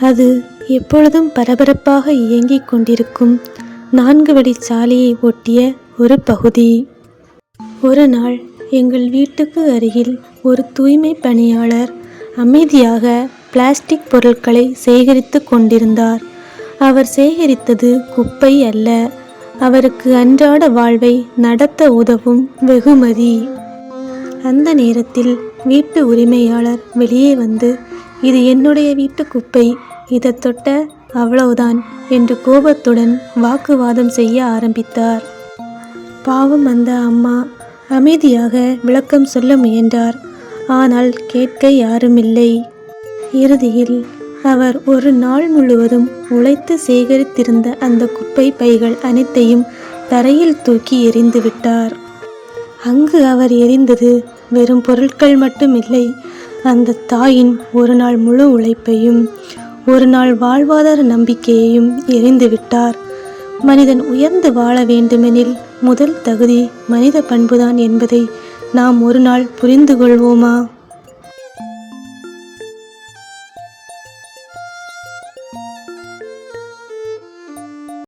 அது எப்பொழுதும் பரபரப்பாக இயங்கிக் கொண்டிருக்கும் நான்கு வழி சாலையை ஒட்டிய ஒரு பகுதி. ஒரு நாள் எங்கள் வீட்டுக்கு அருகில் ஒரு தூய்மை பணியாளர் அமைதியாக பிளாஸ்டிக் பொருட்களை சேகரித்து கொண்டிருந்தார். அவர் சேகரித்தது குப்பை அல்ல. அவருக்கு அன்றாட வாழ்வை நடத்த உதவும் வெகுமதி. அந்த நேரத்தில் வீட்டு உரிமையாளர் வெளியே வந்து இது என்னுடைய வீட்டு குப்பை இதை தொட்ட அவ்வளவுதான் என்று கோபத்துடன் வாக்குவாதம் செய்ய ஆரம்பித்தார். பாவம் அந்த அம்மா அமைதியாக விளக்கம் சொல்ல முயன்றார். ஆனால் கேட்க யாருமில்லை. இறுதியில் அவர் ஒரு நாள் முழுவதும் உழைத்து சேகரித்திருந்த அந்த குப்பை பைகள் அனைத்தையும் தரையில் தூக்கி எறிந்து விட்டார். அங்கு அவர் எரிந்தது வெறும் பொருட்கள் மட்டுமில்லை அந்த தாயின் ஒரு நாள் முழு உழைப்பையும் ஒரு நாள் வாழ்வாதார நம்பிக்கையையும் எரிந்துவிட்டார் மனிதன் உயர்ந்து வாழ வேண்டுமெனில் முதல் தகுதி மனித பண்புதான் என்பதை நாம் ஒரு நாள் புரிந்து கொள்வோமா?